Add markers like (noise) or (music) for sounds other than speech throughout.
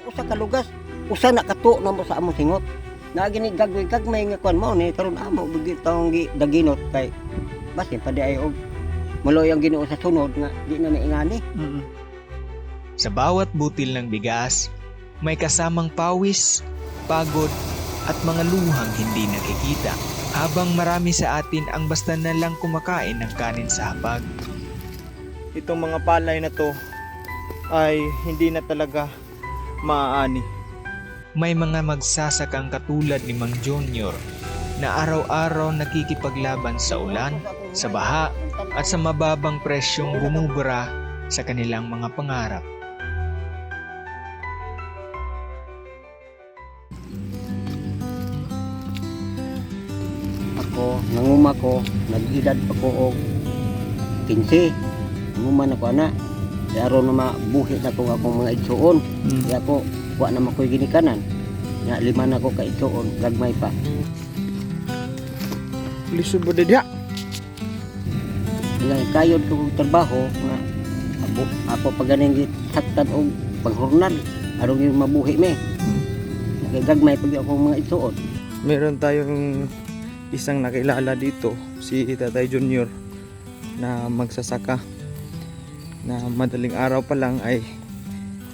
ang usa ka lugas usa na kato na mo sa among singot na gini gagway gagmay nga kwan mo ni karon amo bigi taong gi daginot kay basin pa di ay og muloy ang Ginoo sa sunod nga di na naingani Mm-mm. Sa bawat butil ng bigas, may kasamang pawis, pagod, at mga luhang hindi nakikita. Habang marami sa atin ang basta na lang kumakain ng kanin sa hapag. Itong mga palay na to ay hindi na talaga maaani. May mga magsasakang katulad ni Mang Junior na araw-araw nakikipaglaban sa ulan, sa baha, at sa mababang presyong bumubura sa kanilang mga pangarap. ako nanguma ko nag-edad pa ko og 15 nanguman ako ana di aron na mabuhi na ko akong mga igsuon Mm. di ako wa na makoy ginikanan. Nga lima na ko ka igsuon gagmay pa. Lisod ba dadya? nga kayod ko og trabaho nga ako ako pa ganing gitaktan og panghurnal aron yung mabuhi me. Nagagagmay pag ako mga igsuon Meron tayong isang nakilala dito, si Tatay Junior, na magsasaka na madaling araw pa lang ay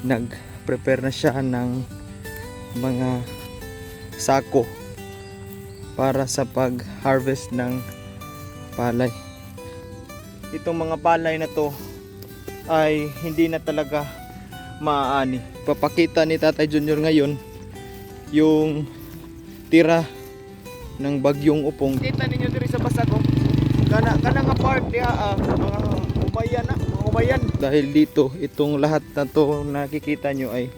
nag-prepare na siya ng mga sako para sa pag-harvest ng palay. Itong mga palay na to ay hindi na talaga maaani. Papakita ni Tatay Junior ngayon yung tira ng bagyong upong. Kita ninyo diri sa Basago. Kana kana nga part diha ah, mga umayan na, umayan. Dahil dito itong lahat na to nakikita nyo ay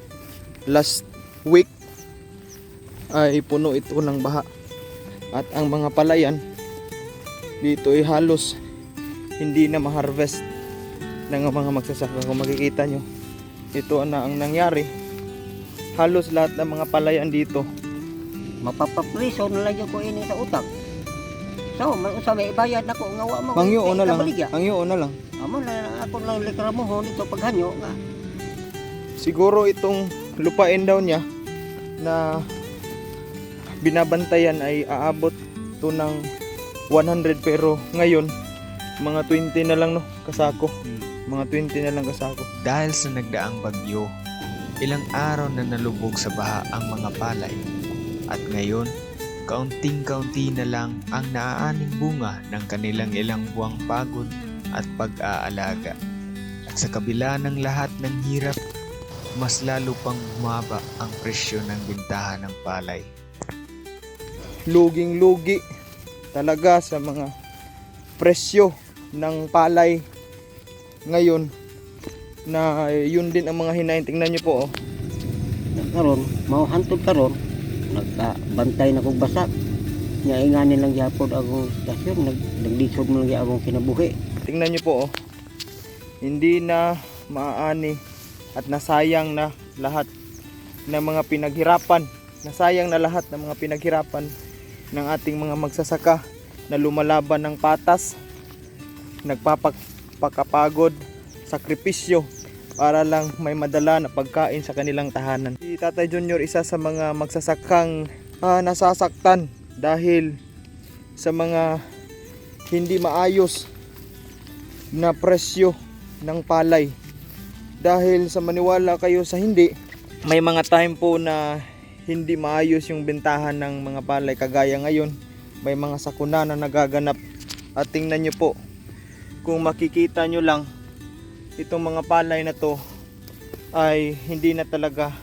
last week ay puno ito ng baha. At ang mga palayan dito ay halos hindi na ma-harvest ng mga magsasaka. Kung makikita nyo, ito na ang nangyari. Halos lahat ng mga palayan dito mapapapriso na lang yung ko ini sa utak so man usa may ibayad nako nga wa mo Pangyo na lang. kabaligya. Pangyo na lang. Amo na lang ako lang likramohon dito paghanyo nga Siguro itong lupain daw niya na binabantayan ay aabot to ng 100 pero ngayon mga 20 na lang no kasako. Mga 20 na lang kasako. Dahil sa nagdaang bagyo, ilang araw na nalubog sa baha ang mga palay. At ngayon, kaunting-kaunti na lang ang naaaning bunga ng kanilang ilang buwang pagod at pag-aalaga. At sa kabila ng lahat ng hirap, mas lalo pang bumaba ang presyo ng bintahan ng palay. Luging-lugi talaga sa mga presyo ng palay ngayon na yun din ang mga hinahin. Tingnan nyo po oh. karon mao hantod karon nagkabantay na kog basak nya inganin lang gyapon akong stasyon nag naglisod mo lang akong kinabuhi Tingnan nyo po oh. Hindi na maaani at nasayang na lahat ng mga pinaghirapan. Nasayang na lahat ng mga pinaghirapan ng ating mga magsasaka na lumalaban ng patas, nagpapakapagod, sakripisyo para lang may madala na pagkain sa kanilang tahanan. Si Tatay Junior isa sa mga magsasakang ah, nasasaktan dahil sa mga hindi maayos na presyo ng palay. Dahil sa maniwala kayo sa hindi, may mga time po na hindi maayos yung bentahan ng mga palay kagaya ngayon. May mga sakuna na nagaganap. At tingnan nyo po, kung makikita nyo lang, itong mga palay na to ay hindi na talaga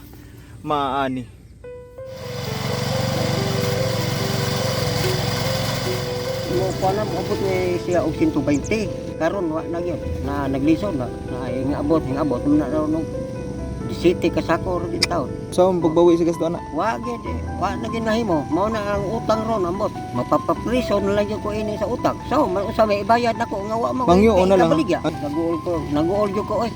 maaani. Mo pa na abot ni siya og 120 karon wa na gyud na naglisod na na ay nga abot nga abot na raw nung 17 ka sako ro din taon. So, ang pagbawi sa gasto na. wa gyud eh. wa na gyud nahimo mao na ang utang ron ambot mapapapriso na lang gyud ko ini sa utak so man usa may ibayad nako nga wa mo Mangyo na lang. naguol ko naguol gyud ko oy.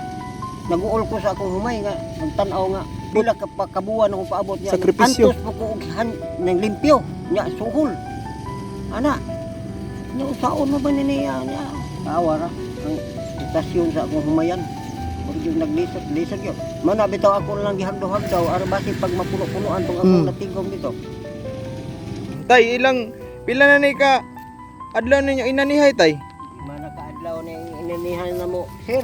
Naguol ko sa akong humay nga nagtan-aw nga. Bila ka pa kabuan akong paabot niya. Sakripisyo. antos po ko og han ng limpyo. Nya suhol. Ana nya usaon mo ba ni niya. Nya tawa ra. Ang istasyon sa akong humayan. Yung naglisod lisod yun. Mana bitaw ako lang gihagdo-hagdaw aron basi pag mapuno-punuan tong akong Mm. natigom dito? Tay, ilang pila na ni ka adlaw ninyo? Inanihay tay? mana kaadlaw ni inanihan na mo sir.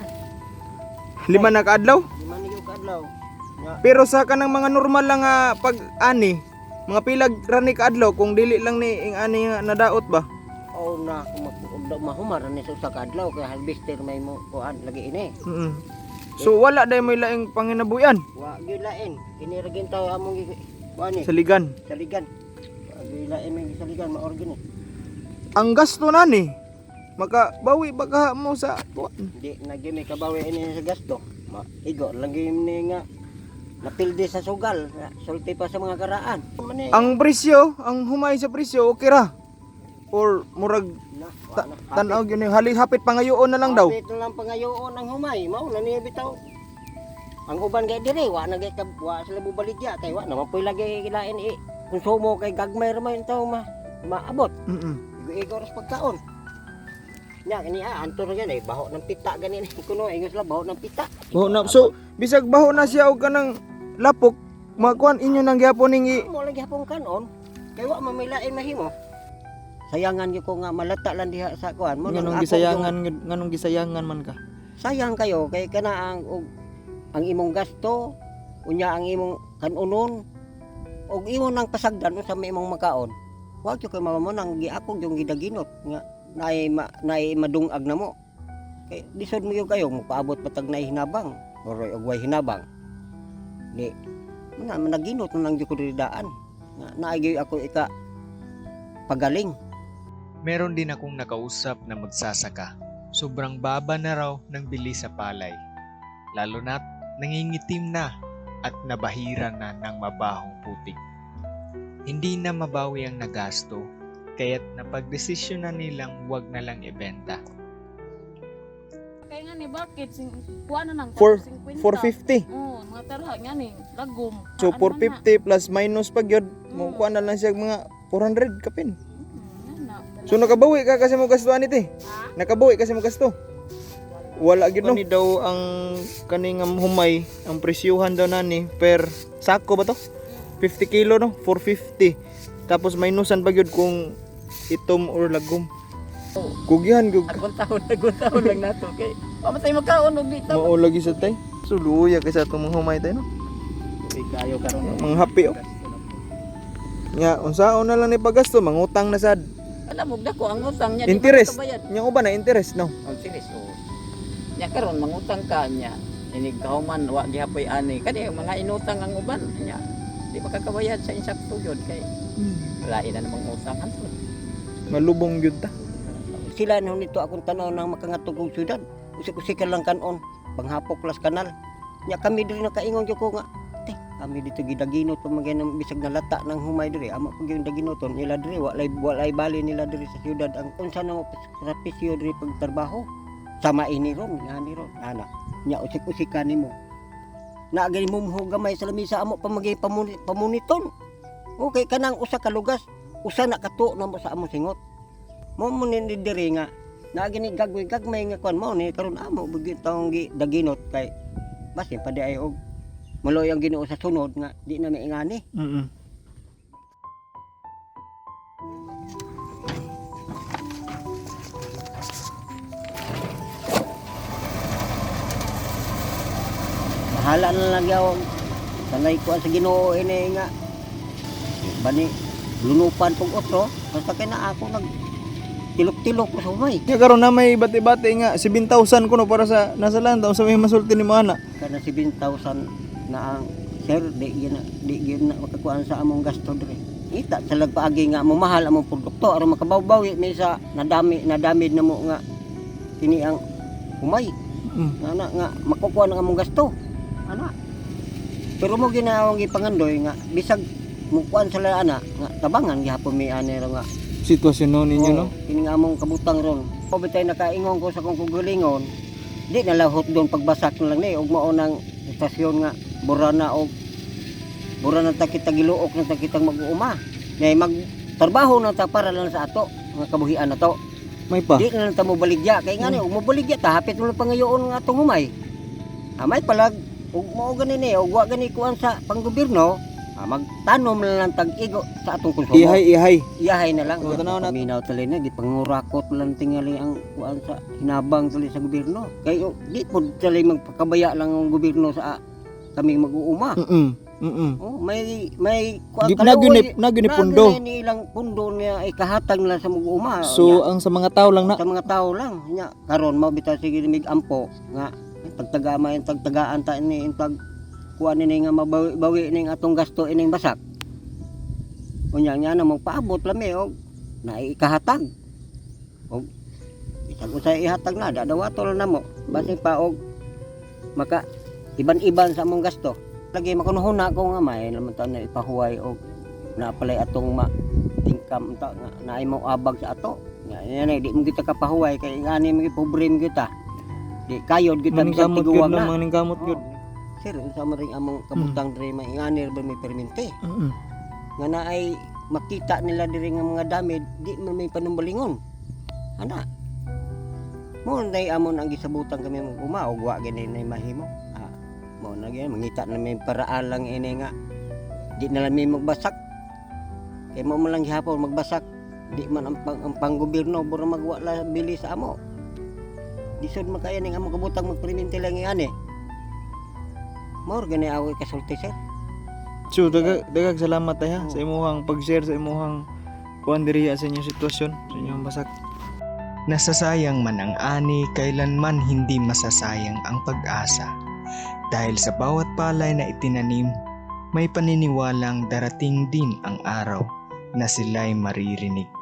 Lima na ka adlaw? di man niyo kaadlaw. Nga. Pero sa kanang mga normal lang nga pag ani, mga pilag rani ka adlaw kung dili lang ni ing ani nga nadaot ba? Oh na kung mag- mahumar ni sa usa ka adlaw kay harvester may mo kuan lagi ini Mm. So wala day mo laing panginabuyan wa gilain kini ra gin tawo among kuan saligan Wa gilain may saligan maorgan ni Ang gasto na ni makabawi baka mo sa kuwan. Di nagi may kabawi ini sa gasto. Ma igo lagi ni nga napildi sa sugal, na sulti pa sa mga karaan. Ang presyo, ang humay sa presyo okay ra. Or murag ta- wa na. tanaw gyud hali hapit pangayoon na lang daw. Hapit na lang pangayoon ang humay, mao na niya bitaw. Ang uban kay dire, wa na kay kab wa sila bubaligya kay wa naman poy lagi kilain i konsumo kay gagmay ra man taw ma maabot. Mm. Igo ras pagkaon. Nya kani ah antor yan eh baho ng pita ganin (laughs) kuno ingos la baho ng pita. Baho na so bisag baho na siya og kanang lapok makuan inyo nang gyapon ning i- mo lagi hapong kanon kay wa mamilain mahimo sayangan gyud ko nga malata lang diha sa kuan mo nang nganong gisayangan ngad- nganong gisayangan man ka. yung- sayang kayo kay kana ang og ang imong gasto unya ang imong kanunon og imo nang pasagdan sa may imong makaon. Wa gyud kay mama mo nang giakog yung gidaginot nga naay ma, naay madungag na mo. Kay lisod mo gyud kayo mukaabot patag naay hinabang oroy og way hinabang. Di man managinot na lang gyud ko daan nga naay ako ika pagaling Meron din akong nakausap na magsasaka. Sobrang baba na raw ng bili sa palay. Lalo na't nangingitim na at nabahira na ng mabahong putik. Hindi na mabawi ang nagasto, kaya't napagdesisyon na nilang wag na lang ibenta. Kaya nga ni bakit sing kuha na lang For- 50. 450. Oo, mga tarha nga ni lagom. So Ano na 450 plus minus pag yun, Mm. na lang siya mga 400 kapin. So nakabawi ka kasi mo gastuan ite. Ha? Nakabawi kasi mo gasto. Wala gid no. Kani daw ang kaning um, humay, ang presyuhan daw nani per sako ba to? 50 kilo no, 450. Tapos minusan pa gyud kung itom or lagom. Kugihan gug Agong taon, agong taon lang nato kay pamatay magkaon og dito. mao lagi sa tay. So luya kay sa atong mga humay tay no. Kay kayo karon. Mga happy oh. Nga unsaon na lang ni pagasto, mangutang na sad. Alam mo dako ang utang niya Interest. Nya uban na interest no. Oh, serious oh. Nya karon mangutang ka niya. Inig kahuman wa gihapoy ani kani mga inutang ang uban nya. Di makakabayad sa insakto gyud kay lain na namang utang anto. Malubong gyud ta. sila no nito akong tanaw ng makangatog og syudad usik-usik lang kanon panghapok las kanal nya kami diri nakaingon gyud ko nga kami dito gidaginot pa magay ng bisag na lata ng humay diri. Ama pag yung daginoton nila diri walay walay bali nila diri sa syudad ang unsa na mo sa pisyo diri pagtrabaho sama ini ron nga ni ron. Ana nya usik-usikan nimo. Na gani mo mo gamay sa lamisa amo pa magay pamuni, pamuniton. Okay kanang usa ka lugas usa na kato na sa amo singot. Mo mo ni diri nga na gini gagway gagmay nga kon mo ni karon amo bigi taong gi daginot kay basin pa di ay muloy ang Ginoo sa sunod nga di na maingani. Mm. bahala na lang yaw. Sanay ko sa Ginoo ini nga. Bani lunupan tong otro. Basta na ako nag tilok-tilok ko sa humay Nya karon na may bati-bati nga 7,000 kuno para sa nasa lantaw sa may masulti ni mo ana. kana 7,000 na ang sir di gyud na di gyud na makakuan sa among gasto diri ita sa lagpaagi nga mo mahal among produkto aron makabaw-bawi may sa nadami nadamid na mo nga kini ang humay Mm. nga na nga makukuha ng among gasto ana pero mo ginawang ipangandoy nga bisag mukuan sila ana nga tabangan gihapon mi ani nga Sitwasyon no ninyo no. Kini nga among kabutang ron. O bitay nakaingon ko sa kong kugulingon. Di na lahot doon pagbasak na lang ni ug mao nang istasyon nga bura na og bura na ta kita giluok na ta kitang mag-uuma. Ngay mag trabaho na ta para lang sa ato nga kabuhian na to. May pa. Di na lang ta mo baligya kay nga ni ug mo baligya ta hapit mo pangayoon nga atong humay. amay palag ug mao gani ni ug wa gani kuan sa panggobyerno ah, magtanom na lang tag igo sa atong konsumo Ihay, ihay. iyahay na lang Oo, tanaw na- paminaw tali na gipangurakot lang tingali ang kuan sa hinabang tali sa gobyerno kay oh, di pud tali magpakabaya lang ang gobyerno sa kami mag-uuma Mm-mm. Mm-mm. oh, may may kuan Gi- Nagyunip, nagyunip pundo. ni ilang pundo niya ay kahatag nila sa mag-uuma So, ang sa mga tao lang na. sa mga tao lang nya karon mao bitaw sige mig ampo nga pagtagama yung tagtagaan ta ini yung tag kuan ni nga mabawi bawi ning atong gasto ining basak unya nya na magpaabot lami og naikahatag og isag ko sa ihatag na dadawatol na mo basin pa og maka iban-iban sa among gasto. Lagi makunuhuna ko nga may laman ta na ipahuway og napalay atong ma tingkam ta nga naay mo abag sa ato. Nga yan ay di mo kita kapahuway kay ngani mo pobre mo kita. Di kayod kita bisag tiguwag na. maning kamot yun. Oh. Sir, unsa man ring among kabutang diri may ngani ba may perminti? Mm-mm. nga naay makita nila diri nga mga damit di man may panumbalingon. Ana. Mo nay amon ang gisabutan kami mga uma ug wa gani nay mahimo. ah, mo na gyud mangita na may paraan lang ini nga di na lang may magbasak kay mo man lang gihapon magbasak di man ang, pang, ang panggobyerno bura magwa la bili sa amo disod man kaya ning among kabutang magperminti lang ani mo gani awi kasulti sir So, dagag, dagag salamat tayo Oo. sa imuhang pag-share sa imuhang kuan diri sa inyong sitwasyon, sa inyong basak. Nasasayang man ang ani, kailanman hindi masasayang ang pag-asa. Dahil sa bawat palay na itinanim, may paniniwalang darating din ang araw na sila'y maririnig